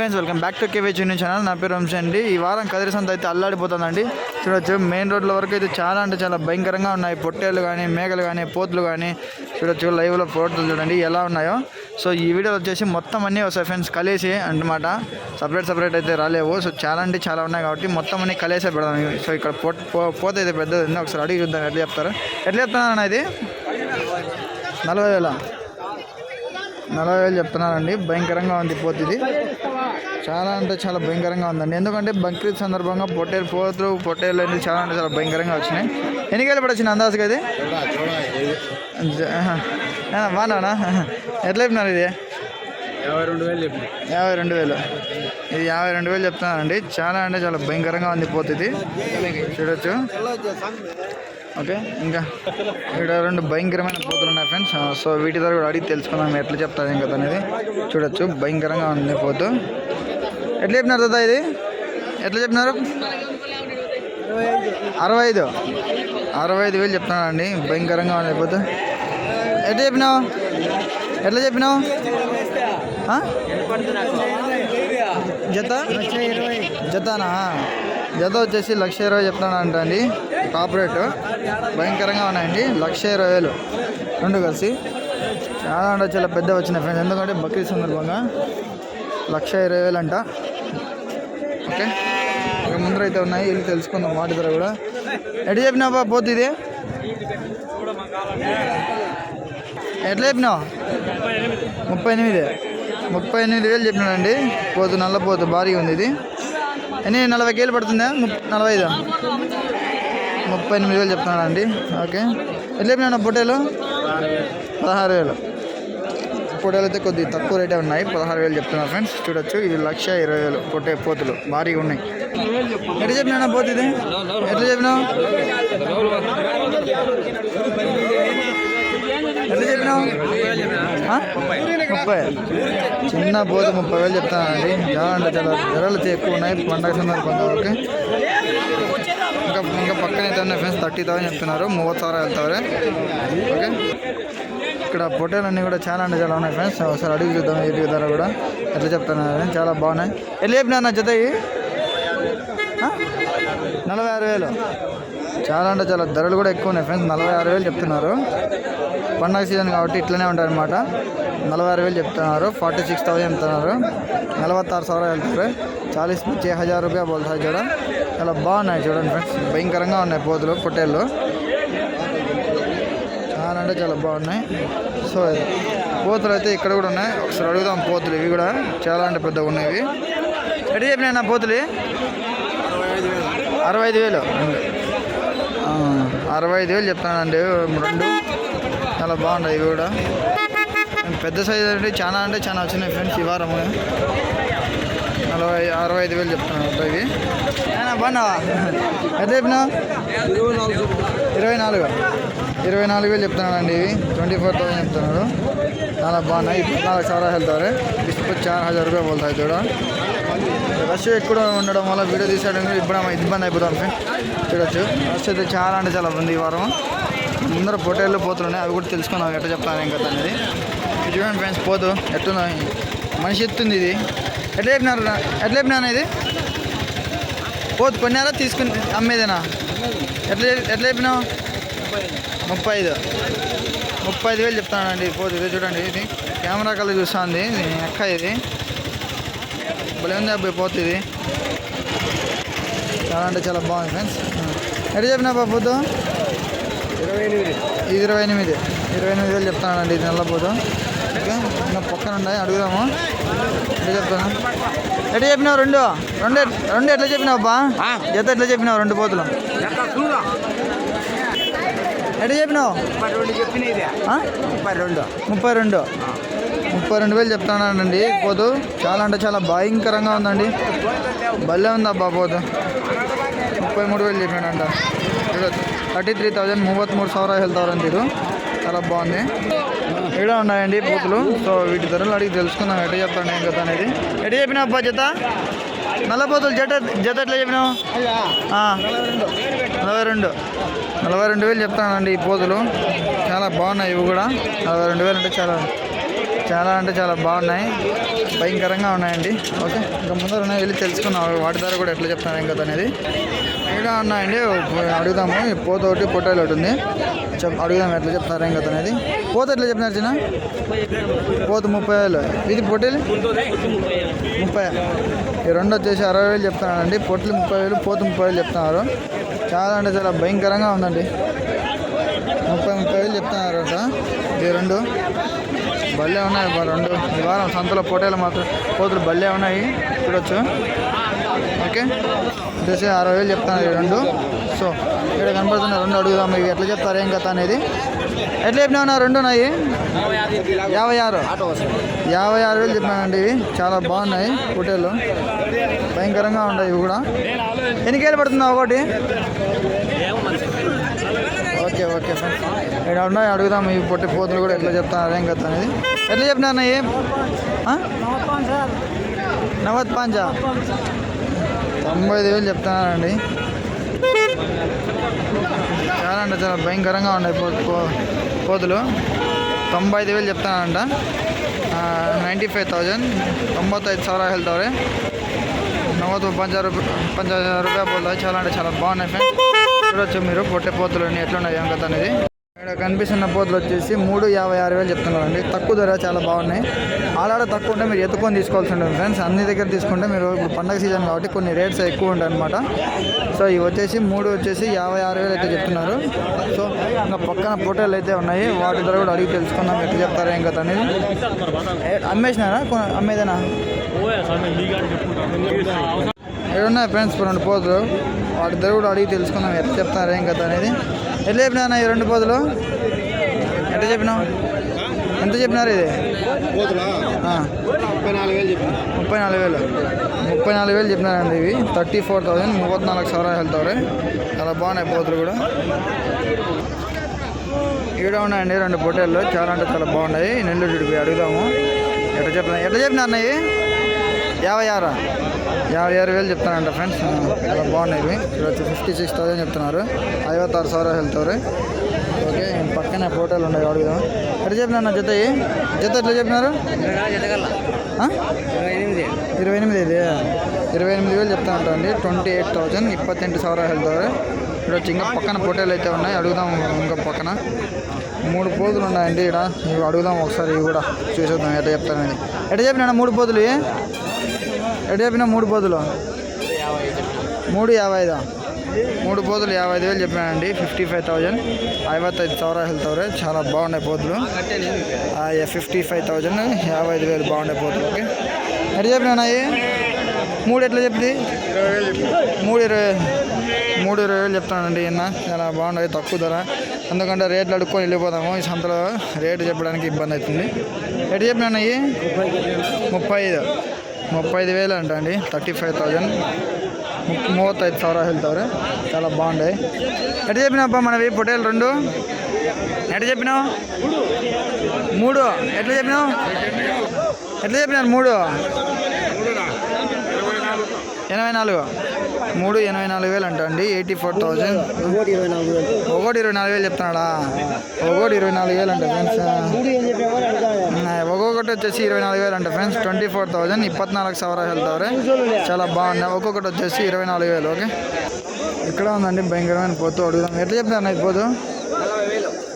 Friends welcome back to KV చిన్న channel. నా పేరు వంశీ అండి. ఈ వారం కదిరి సంత అయితే అల్లాడిపోతుందండి. చూడొచ్చు మెయిన్ రోడ్ల వరకు అయితే చాలా అంటే చాలా భయంకరంగా ఉన్నాయి. పొట్టేలు కానీ మేకలు కానీ పోతులు కానీ చూడొచ్చు లైవ్లో ఫోటోలు చూడండి ఎలా ఉన్నాయో. సో ఈ వీడియోలో వచ్చేసి మొత్తం అన్నీ వస్తాయి ఫ్రెండ్స్ కలిసి అన్నమాట. సపరేట్ సపరేట్ అయితే రాలేవు. సో చాలా అంటే చాలా ఉన్నాయి కాబట్టి మొత్తం అన్ని కలిసే పెడదాం. సో ఇక్కడ పో పోత అయితే పెద్దది ఉంది. ఒకసారి అడిగి చూద్దాం ఎట్లా చెప్తారు. ఎట్లా చెప్తున్నాను ఇది? నలభై వేల? నలభై వేలు చెప్తున్నానండి భయంకరంగా ఉంది పోతుంది చాలా అంటే చాలా భయంకరంగా ఉందండి. ఎందుకంటే బక్రీద్ సందర్భంగా పొట్టేలు పోతులు పొట్టేలు అనేది చాలా అంటే చాలా భయంకరంగా వచ్చినాయి. ఎన్ని వేలు పడొచ్చింది అందాజుగా ఇది బాగున్నానా ఎట్లా చెప్పినారు ఇది? యాభై రెండు వేలు చెప్పి యాభై రెండు వేలు. ఇది యాభై రెండు వేలు చెప్తున్నానండి. చాలా అంటే చాలా భయంకరంగా ఉంది పోతు ఇది. చూడొచ్చు. ఓకే ఇంకా ఇక్కడ రెండు భయంకరమైన పోతులు ఉన్నాయి ఫ్రెండ్స్. సో వీటి ద్వారా కూడా అడిగి తెలుసుకుందాం ఎట్లా చెప్తారు ఇంకా అనేది. చూడొచ్చు. భయంకరంగా ఉంది పోతు. ఎట్లా చెప్పినారు దాదా ఇది? ఎట్లా చెప్పినారు? అరవై ఐదు. అరవై ఐదు వేలు చెప్తున్నానండి భయంకరంగా లేకపోతే. ఎట్లా చెప్పినావు? ఎట్లా చెప్పినావు? జత? జతనా? జత వచ్చేసి లక్ష ఇరవై చెప్తానంట అండి టాప్ రేటు భయంకరంగా ఉన్నాయండి. లక్ష ఇరవై వేలు. రెండు కలిసి. చాలా అంటే చాలా పెద్ద వచ్చినాయి ఫ్రెండ్స్ ఎందుకంటే బక్రీద్ సందర్భంగా లక్ష ఇరవై వేలు అంట ఓకే. ఇక ముందర అయితే ఉన్నాయి. వెళ్ళి తెలుసుకుందాం వాటి ధర కూడా. ఎటు చెప్పినావా పోతు ఇది? ఎట్లా చెప్పినావు? ముప్పై ఎనిమిది. ముప్పై ఎనిమిది వేలు చెప్పినాడండి. పోతు నల్ల పోతు భారీగా ఉంది ఇది. ఎన్ని నలభై కేలు పడుతుందా? ముప్- నలభై ఐదు? ముప్పై ఎనిమిది వేలు చెప్తున్నాడండి. ఓకే. ఎట్లా చెప్పినా పొట్టేలు? పదహారు వేలు. పొట్టేలు అయితే కొద్దిగా తక్కువ రేటే ఉన్నాయి. పదహారు వేలు చెప్తున్నారు ఫ్రెండ్స్. చూడొచ్చు. ఇది లక్ష ఇరవై వేలు పొట్టే పోతులు. భారీగా ఉన్నాయి. ఎట్లా చెప్పినా పోతు ఇది? ఎట్లా చెప్పినావు? ఎట్లా చెప్పినావు? ముప్పై. చిన్న పోతు ముప్పై వేలు చెప్తానండి చాలా అంటే చాలా ధరలు ఎక్కువ ఉన్నాయి. పండగ సందర్భంగా ఓకే ఇంకా ఇంకా పక్కన అయితే ఉన్నాయి ఫ్రెండ్స్. థర్టీ థౌసండ్ చెప్తున్నారు. మూవత్ సారా వెళ్తారు. ఓకే? ఇక్కడ పొటేలు అన్నీ కూడా చాలా అంటే చాలా ఉన్నాయి ఫ్రెండ్స్ ఒకసారి అడిగి చూద్దాం ఏపీ ధర కూడా ఎట్లా చెప్తున్నారు చాలా బాగున్నాయి. ఎట్లా చెప్పినా జత నలభై ఆరు వేలు. చాలా అంటే చాలా ధరలు కూడా ఎక్కువ ఉన్నాయి ఫ్రెండ్స్ నలభై ఆరు వేలు చెప్తున్నారు. పండగ సీజన్ కాబట్టి ఇట్లనే ఉంటారనమాట నలభై ఆరు వేలు చెప్తున్నారు. ఫార్టీ సిక్స్ థౌసండ్ చెప్తున్నారు. నలభై ఆరు సవర వెళ్తారు. చాలీస్ నుంచి హజార్ రూపాయ పోతాయి చూడండి చాలా బాగున్నాయి చూడండి ఫ్రెండ్స్ భయంకరంగా ఉన్నాయి పోతులు పొట్టేళ్ళు. చాలా అంటే చాలా బాగున్నాయి. సో పోతులు అయితే ఇక్కడ కూడా ఉన్నాయి. ఒకసారి అడుగుదాం పోతులు. ఇవి కూడా చాలా అంటే పెద్దగా ఉన్నాయి ఇవి. ఎటు చెప్పినాయి నా పోతులు? అరవై ఐదు వేలు. అరవై ఐదు వేలు చెప్తానండి. రెండు. చాలా బాగున్నాయి ఇవి కూడా. పెద్ద సైజు అంటే చాలా అంటే చాలా వచ్చినాయి ఫ్రెండ్స్ ఈ వారము నలభై అరవై ఐదు వేలు చెప్తున్నాను ఇవి. బాగున్నావా? ఎంత చెప్పినా ఇరవై నాలుగు. ఇరవై నాలుగు వేలు చెప్తున్నానండి ఇవి. ట్వంటీ ఫోర్ థౌసండ్ చెప్తున్నారు చాలా బాగున్నాయి. పద్నాలుగు సారా వెళ్తారు. ఇప్పుడు చార్ హజార్ రూపాయలు పోతాయి చూడ. రష్ ఎక్కువ ఉండడం వల్ల వీడియో తీసేయడానికి ఇబ్బంది ఇబ్బంది అయిపోతాం చూడొచ్చు. రష్ అయితే చాలా అంటే చాలా ఉంది ఈ వారం. ముందర పొటేళ్ళు పోతున్నాయి. అవి కూడా తెలుసుకున్నాం ఎట్లా చెప్తాను ఇంకా అనేది. చూడండి ఫ్రెండ్స్ పోదు ఎట్టున్నాయి మనిషి ఎత్తుంది ఇది. ఎట్లా చెప్పినారు? ఎట్లా చెప్పినాను ఇది? పోదు కొన్ని తీసుకుని అమ్మేదేనా? ఎట్లా ఎట్లా చెప్పినావు? ముప్పై ఐదు ముప్పై ఐదు వేలు చెప్తానండి. పోతు ఇది చూడండి. ఇది కెమెరా కల్లా చూస్తుంది. ఎక్క ఇది. భలే ఉంది అబ్బాయి పోతు ఇది. చాలా అంటే చాలా బాగుంది ఫ్రెండ్స్. ఎట్లా చెప్పినా పోతు? ఇరవై ఎనిమిది. ఇరవై ఎనిమిది. ఇరవై ఎనిమిది వేలు చెప్తానండి. ఇది నల్లపోతు ఓకే? ఇంకా పక్కన ఉన్నాయి. అడుగుదాము. ఎట్లా చెప్తాను? ఎట్లా చెప్పినావు? రెండు. రెండు ఎట్- రెండు ఎట్లా చెప్పినావు అబ్బా? జత ఎట్లా చెప్పినావు? రెండు పోతులు. ఎట్లా చెప్పినావు? ముప్పై రెండు ముప్పై రెండు. వేలు చెప్తానండి పోతు. చాలా అంటే చాలా భయంకరంగా ఉందండి. భలే ఉంది అబ్బా పోతు. ముప్పై మూడు వేలు చెప్పాడంట థర్టీ త్రీ థౌజండ్ ముప్పై మూడు సవరా వెళ్తారు అని తీరు. చాలా బాగుంది. ఇక్కడ ఉన్నాయండి పోతులు సో వీటి ధరలు అడిగి తెలుసుకుందాం ఎట్లా చెప్తాను ఏం కదా అనేది. ఎటు చెప్పిన అబ్బా చేత నల్ల పోతులు జత జత ఎట్లా చెప్పినావు. నలభై రెండు. నలభై రెండు. వేలు చెప్తానండి ఈ పోతులు. చాలా బాగున్నాయి ఇవి కూడా. నలభై రెండు వేలు అంటే చాలా చాలా అంటే చాలా బాగున్నాయి. భయంకరంగా ఉన్నాయండి. ఓకే. ఇంకా ముందర ఉన్నాయి వెళ్ళి తెలుసుకున్నాం వాటి ధర కూడా ఎట్లా చెప్తున్నారు ఏం కదా అనేది. ఇక్కడ ఉన్నాయండి అడుగుదాము. ఈ పోత ఒకటి ఒకటి ఉంది. చెప్ అడుగుదాం ఎట్లా చెప్తున్నారు ఏం కదా అనేది. పోత ఎట్లా చెప్తున్నారు చిన్న? పోత ముప్పై వేలు. ఇది పొట్టేలు? ముప్పై. ఈ రెండు వచ్చేసి అరవై వేలు చెప్తున్నానండి పొట్టలు ముప్పై వేలు పోత ముప్పై వేలు చెప్తున్నారు. చాలా అంటే చాలా భయంకరంగా ఉందండి. ముప్పై ముప్పై వేలు చెప్తున్నారట ఈ రెండు. భలే ఉన్నాయి రెండు. ఈ వారం సంతలో పొట్టేలు మాత్రం పోతులు భలే ఉన్నాయి. చూడొచ్చు. ఓకే? వచ్చేసి అరవై వేలు చెప్తున్నారు రెండు. సో ఇక్కడ కనపడుతున్న రెండు అడుగుదాం ఇవి ఎట్లా చెప్తారు ఏం కథ అనేది. ఎట్లా చెప్పినా రెండు ఉన్నాయి? యాభై ఆరు. యాభై ఆరు వేలు చెప్పానండి ఇవి. చాలా బాగున్నాయి పొట్టేలు భయంకరంగా ఉన్నాయి ఇవి కూడా. ఎన్ని కేలు పడుతుందా ఒకటి? ఓకే ఓకే ఫ్రెండ్స్ ఇక్కడ ఉన్నాయి అడుగుదాం. ఈ పొట్టి పోతులు కూడా ఎట్లా చెప్తాను ఏం కథ అనేది. ఎట్లా చెప్పినా అన్నయ్య నవత్ పాంజా తొంభై ఐదు వేలు చెప్తున్నానండి చాలా అంటే చాలా భయంకరంగా ఉన్నాయి కోతులు తొంభై ఐదు వేలు చెప్తానంట నైంటీ ఫైవ్ థౌజండ్ తొంభై ఐదు ಹೇಳ್ತವ್ರೆ నవ్వదు పంచా రూపాయ పంచా రూపాయ పోతుంది చాలా అంటే చాలా బాగున్నాయి ఫ్రెండ్స్. చూడొచ్చు మీరు పొట్టే పొట్టెపోతులు ఎట్లున్నాయి ఏం కథ అనేది. ఇక్కడ కనిపిస్తున్న పోతులు వచ్చేసి మూడు యాభై ఆరు వేలు చెప్తున్నారండి. తక్కువ ధర చాలా బాగున్నాయి. ఆడాడ తక్కువ ఉంటే మీరు ఎత్తుకొని తీసుకోవాల్సి ఉంటుంది ఫ్రెండ్స్. అన్ని దగ్గర తీసుకుంటే మీరు ఇప్పుడు పండగ సీజన్ కాబట్టి కొన్ని రేట్స్ ఎక్కువ ఉంటాయి అనమాట సో ఇవి వచ్చేసి మూడు వచ్చేసి యాభై ఆరు వేలు అయితే చెప్తున్నారు. సో ఇంకా పక్కన ఫోటోలు అయితే ఉన్నాయి. వాటి ధర కూడా అడిగి తెలుసుకుందాం ఎట్లా చెప్తారా ఏం కదా అనేది. అమ్మేసినారా? అమ్మేదేనా? ఇక్కడ ఉన్నాయి ఫ్రెండ్స్ రెండు పోతులు. వాటి ధర కూడా అడిగి తెలుసుకుందాం ఎట్లా చెప్తారా ఏం కదా అనేది. ఎట్లా చెప్పినా అన్న ఈ రెండు పోతులు? ఎంత చెప్పినావు? ఎంత చెప్పినారు ఇది? ముప్పై నాలుగు వేలు ముప్పై నాలుగు వేలు. చెప్పినారండి ఇవి. థర్టీ ఫోర్ థౌజండ్ ముప్పై నాలుగు సవరాలు వెళ్తారు చాలా బాగున్నాయి పోతులు కూడా. ఈడ ఉన్నాయండి రెండు పొట్టేళ్ళు. చాలా అంటే చాలా బాగున్నాయి. నెల్లూరు అడుగుదాము. ఎట్లా చెప్పిన ఎట్లా చెప్పినారు అన్నయ్య యాభై ఆరా? యాభై ఆరు వేలు చెప్తానంట ఫ్రెండ్స్. ఇక్కడ బాగున్నాయి ఇక్కడ వచ్చి ఫిఫ్టీ సిక్స్ థౌసండ్ చెప్తున్నారు. ఐవత్తారు ಸಾವಿರ వెళ్తారు ఓకే పక్కనే హోటల్ ఉన్నాయి అడుగుదాం ఎట్లా నా జత జత ఎట్లా చెప్పినారు? ఇరవై ఎనిమిది. ఇది. ఇరవై ఎనిమిది వేలు చెప్తా అండి ట్వంటీ ఎయిట్ థౌసండ్ థౌజండ్ ఎంటి సవర వెళ్తారు ఇక్కడ వచ్చి ఇంకా పక్కన పోటీలు అయితే ఉన్నాయి. అడుగుదాం ఇంకా పక్కన. మూడు పోతులు ఉన్నాయండి ఇక్కడ. ఇవి అడుగుదాం ఒకసారి. ఇవి కూడా చూసేద్దాం ఎట్లా చెప్తానండి ఎట్లా చెప్పినా మూడు పోతులు ఎటు చెప్పిన మూడు పోతులు మూడు యాభై ఐదు. మూడు పోతులు యాభై ఐదు వేలు చెప్పానండి ఫిఫ్టీ ఫైవ్ థౌజండ్. ఐవత్తైదు హెల్త్ అవరే చాలా బాగున్నాయి పోతులు ఫిఫ్టీ ఫైవ్ థౌజండ్. యాభై ఐదు వేలు బాగున్నాయి పోతులు ఓకే. ఎటు చెప్పినాయి మూడు ఎట్లా చెప్పింది? మూడు ఇరవై మూడు ఇరవై వేలు చెప్తానండి నిన్న చాలా బాగున్నాయి తక్కువ ధర. ఎందుకంటే రేట్లు అడుక్కొని వెళ్ళిపోతాము ఈ సంతలో రేటు చెప్పడానికి ఇబ్బంది అవుతుంది. ఎటు చెప్పినాయి ముప్పై ఐదు. ముప్పై ఐదు వేలు అంట అండి. Thirty five thousand. మూవత్తైదు ಸಾವಿರ వెళ్తారు చాలా బాగుండే. ఎటు చెప్పినావబ్బా మనవి పొటేలు రెండు? ఎట చెప్పినావు? మూడు. ఎట్లా చెప్పినావు? ఎట్లా చెప్పినారు మూడు? ఎనభై నాలుగు. మూడు ఎనభై నాలుగు వేలు అంట అండి. Eighty four thousand. ఒకటి ఇరవై నాలుగు వేలు చెప్తున్నాడా? ఒకటి ఇరవై నాలుగు వేలు అంటే ఫ్రెండ్స్. ఒక్కొక్కటి వచ్చేసి ఇరవై నాలుగు వేలు అంట ఫ్రెండ్స్ ట్వంటీ ఫోర్ థౌజండ్ ఇప్పత్నాలుగు సవర వెళ్తారు. చాలా బాగున్నాయి. ఒక్కొక్కటి వచ్చేసి ఇరవై నాలుగు వేలు ఓకే? ఇక్కడ ఉందండి భయంకరమైన పోతు. అడుగుదాం. ఎట్లా చెప్తాను ఇది పోతు?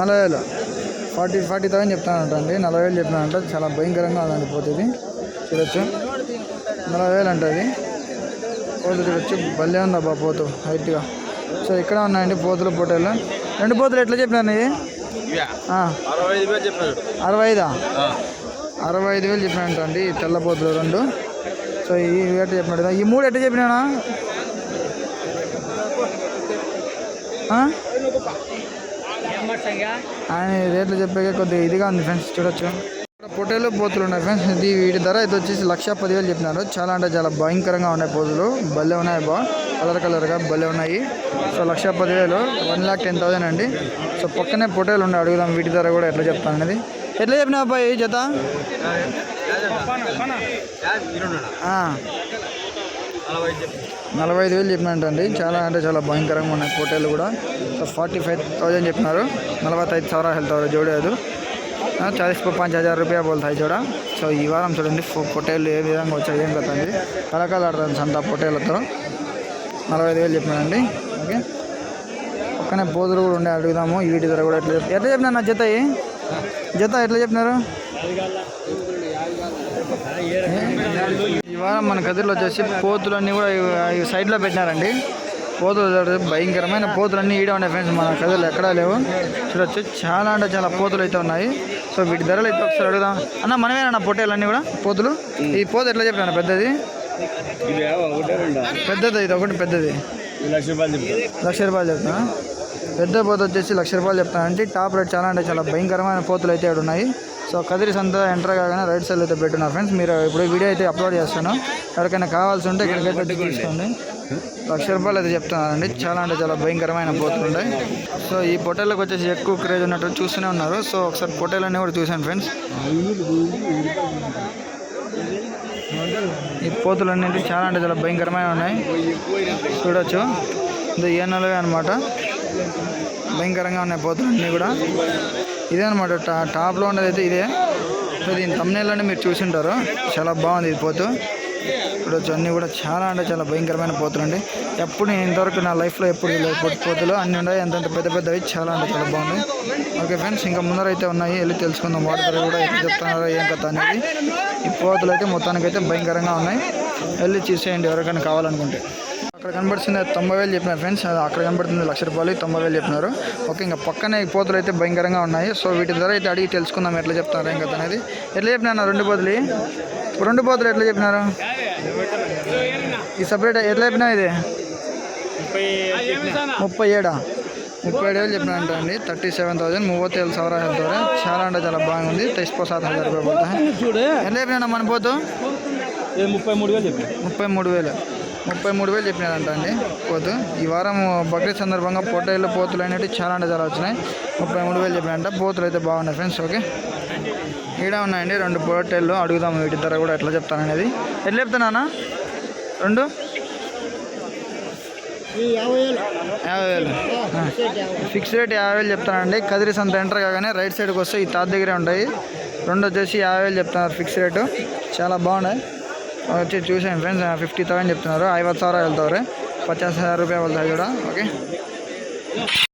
నలభై వేలు. ఫార్టీ ఫార్టీ థౌసండ్ చెప్తానంట అండి నలభై వేలు చెప్తానంట చాలా భయంకరంగా ఉందండి పోతు ఇది. చూడొచ్చు. నలభై వేలు అంట ఇది. పోతు చూడొచ్చు. భలే ఉంది అబ్బా పోతు హైట్గా సో ఇక్కడ ఉన్నాయండి పోతులు పొట్టేలు రెండు పోతులు ఎట్లా చెప్పినాను. అరవై ఐదు అరవై ఐదు వేలు చెప్పినట్టు అండి తెల్లబోతులు రెండు. సో ఈ ఎట్ట చెప్పినట్టు ఈ మూడు ఎట్లా చెప్పినా ఆయన రేట్లు చెప్పాక కొద్దిగా ఇదిగా ఉంది ఫ్రెండ్స్ చూడొచ్చు. పొట్టేలు పోతులు ఉన్నాయి ఫ్రెండ్స్ ఇది వీటి ధర అయితే వచ్చేసి లక్ష పదివేలు చెప్పినారు. చాలా అంటే చాలా భయంకరంగా ఉన్నాయి పోతులు భలే ఉన్నాయి బా. కలర్ కలర్గా భలే ఉన్నాయి. సో లక్ష పదివేలు వన్ ల్యాక్ టెన్ థౌసండ్ అండి. సో పక్కనే పొట్టేలు ఉన్నాయి అడుగుదాం వీటి ధర కూడా ఎట్లా చెప్తాను అనేది ఎట్లా చెప్పినా అబ్బాయి జత? నలభై ఐదు వేలు చెప్పినట్టండి చాలా అంటే చాలా భయంకరంగా ఉన్నాయి కోటేలు కూడా. ఫార్టీ ఫైవ్ థౌజండ్ చెప్పినారు. నలభై ఐదు సవరా వెళ్తారు జోడేదు చాలీస్ పాంచ్ హజార్ రూపాయ పోతాయి చూడ సో ఈ వారం చూడండి పొట్టేళ్ళు ఏ విధంగా వచ్చాయి ఏం కదండి కళాకాలు ఆడతాను సంత పొట్టేళ్ళతో నలభై ఐదు వేలు చెప్పినానండి ఓకే. పక్కనే పోతులు కూడా ఉండే అడుగుదాము. వీటి ధర కూడా ఎట్లా ఎట్లా చెప్పినా నా జత జత ఎట్లా చెప్పినారు? ఈ వారం మన కదిరిలో వచ్చేసి పోతులన్నీ కూడా సైడ్లో పెట్టినారండి. పోతులు భయంకరమైన పోతులన్నీ ఈడ ఉన్నాయి ఫ్రెండ్స్ మన కదిరిలో ఎక్కడా లేవు. చూడొచ్చు చాలా అంటే చాలా పోతులు అయితే ఉన్నాయి. సో వీటి ధరలు అయితే ఒకసారి అడుగుదాం. అన్న మనమేనా పొట్టేలన్నీ కూడా? పోతులు? ఈ పోతు ఎట్లా చెప్పినా పెద్దది? పెద్దది ఇది ఒకటి పెద్దది. లక్ష రూపాయలు చెప్తాను లక్ష రూపాయలు చెప్తున్నా పెద్ద పోత వచ్చేసి లక్ష రూపాయలు చెప్తానండి టాప్ రేట్ చాలా అంటే చాలా భయంకరమైన పోతులు అయితే ఉన్నాయి. సో కదిరి సంత ఎంటర్ కాగానే రైట్ సైడ్ అయితే పెట్టున్నారు ఫ్రెండ్స్. మీరు ఇప్పుడు వీడియో అయితే అప్లోడ్ చేస్తాను. ఎవరికైనా కావాల్సి ఉంటే ఇక్కడికైతే తీసుకోండి. లక్ష రూపాయలు అయితే చెప్తున్నానండి చాలా అంటే చాలా భయంకరమైన పోతులు ఉన్నాయి. సో ఈ పొట్టేళ్ళకి వచ్చేసి ఎక్కువ క్రేజ్ ఉన్నట్టు చూస్తూనే ఉన్నారు. సో ఒకసారి పొట్టేలన్నీ కూడా చూశాను ఫ్రెండ్స్. ఈ పోతులు అన్నింటి చాలా అంటే చాలా భయంకరమైన ఉన్నాయి. చూడొచ్చు. ఇది ఈనలవే అనమాట భయంకరంగా ఉన్నాయి పోతులు అన్నీ కూడా. ఇదే అనమాట టా టాప్లో ఉన్నది అయితే ఇదే. సో దీని తమ్నేళ్ళని మీరు చూసింటారు. చాలా బాగుంది ఇది పోతు. చూడొచ్చు అన్నీ కూడా చాలా అంటే చాలా భయంకరమైన పోతులు అండి. ఎప్పుడు నేను ఇంతవరకు నా లైఫ్లో ఎప్పుడు లేకపోతే పోతులు అన్నీ ఉన్నాయి. ఎంతంత పెద్ద పెద్దవి చాలా అంటే చాలా బాగుంది ఓకే ఫ్రెండ్స్ ఇంకా ముందర అయితే ఉన్నాయి. వెళ్ళి తెలుసుకుందాం వాటర్ కూడా ఎక్కడ చెప్తున్నారో ఏం కథ అనేది. ఈ పోతులు అయితే మొత్తానికైతే భయంకరంగా ఉన్నాయి. వెళ్ళి చూసేయండి ఎవరికైనా కావాలనుకుంటే. అక్కడ కనబడుతుంది తొంభై వేలు చెప్పినారు ఫ్రెండ్స్ అక్కడ కనబడుతుంది లక్ష రూపాయలు తొంభై వేలు చెప్పినారు. ఓకే ఇంకా పక్కనే ఈ పోతులు అయితే భయంకరంగా ఉన్నాయి. సో వీటి ధర అయితే అడిగి తెలుసుకుందాం ఎట్లా చెప్తున్నారు ఇంకా అనేది. ఎట్లా చెప్పినారు రెండు పోతులు? రెండు పోతులు ఎట్లా చెప్పినారు? ఈ సపరేట్ ఎట్లా చెప్పినా ఇది? ముప్పై ఏడా? ముప్పై ఏడు వేలు చెప్పినారంట అండి. థర్టీ సెవెన్ థౌసండ్ మూవత్తి ఏళ్ళు సవరా వెళ్తారు చాలా అంటే చాలా బాగుంది తెచ్చిపో సాత్ హజార్ రూపాయలు ఎట్లా చెప్పినా మన పోతు? ముప్పై మూడు వేలు ముప్పై మూడు వేలు. ముప్పై మూడు వేలు చెప్పినారంట అండి పోతు. ఈ వారం బక్రీద్ సందర్భంగా పొట్టేళ్ళు పోతులు అనేవి చాలా అంటే చాలా వచ్చినాయి. ముప్పై మూడు వేలు చెప్పినారంట. పోతులు అయితే బాగున్నాయి ఫ్రెండ్స్ ఓకే? ఈడ ఉన్నాయండి రెండు పొట్టేళ్ళు అడుగుదాం వీటి ధర కూడా ఎట్లా చెప్తాననేది ఎట్లా చెప్తున్నానా రెండు? యాభై వేలు. ఫిక్స్ రేట్ యాభై వేలు. చెప్తానండి కదిరి సంత ఎంటర్ కాగానే రైట్ సైడ్కి వస్తే ఈ తాత దగ్గరే ఉంటాయి. రెండు వచ్చేసి యాభై వేలు చెప్తున్నారు ఫిక్స్ రేటు. చాలా బాగున్నాయి. వచ్చి చూసాను ఫ్రెండ్స్. ఫిఫ్టీ థౌసండ్ చెప్తున్నారు. ఐవత్ సార్ వెళ్తారు. పచాస్ హజార్ రూపాయలు వెళ్తాయి కూడా. ఓకే.